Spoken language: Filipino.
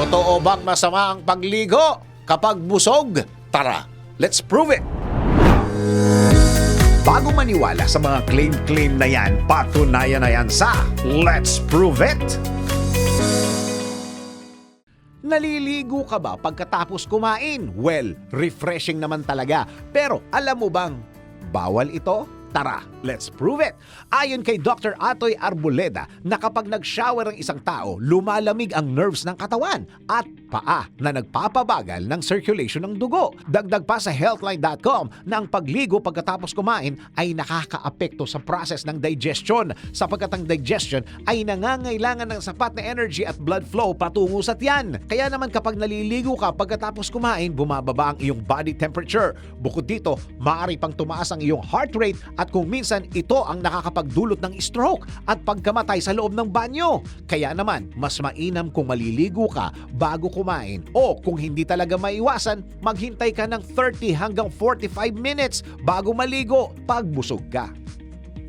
Totoo bang masama ang pagligo kapag busog? Tara, let's prove it! Bago maniwala sa mga claim-claim na yan, patunayan na yan sa Let's Prove It! Naliligo ka ba pagkatapos kumain? Well, refreshing naman talaga. Pero alam mo bang bawal ito? Tara, let's prove it! Ayon kay Dr. Atoy Arboleda na kapag nag-shower ang isang tao, lumalamig ang nerves ng katawan at paa na nagpapabagal ng circulation ng dugo. Dagdag pa sa healthline.com na ang pagligo pagkatapos kumain ay nakakaapekto sa process ng digestion sapagkat ang digestion ay nangangailangan ng sapat na energy at blood flow patungo sa tiyan. Kaya naman kapag naliligo ka pagkatapos kumain, bumababa ang iyong body temperature. Bukod dito, maaari pang tumaas ang iyong heart rate at kung minsan ito ang nakakapagdulot ng stroke at pagkamatay sa loob ng banyo. Kaya naman, mas mainam kung maliligo ka bago kumain o kung hindi talaga maiwasan, maghintay ka ng 30 hanggang 45 minutes bago maligo pag busog ka.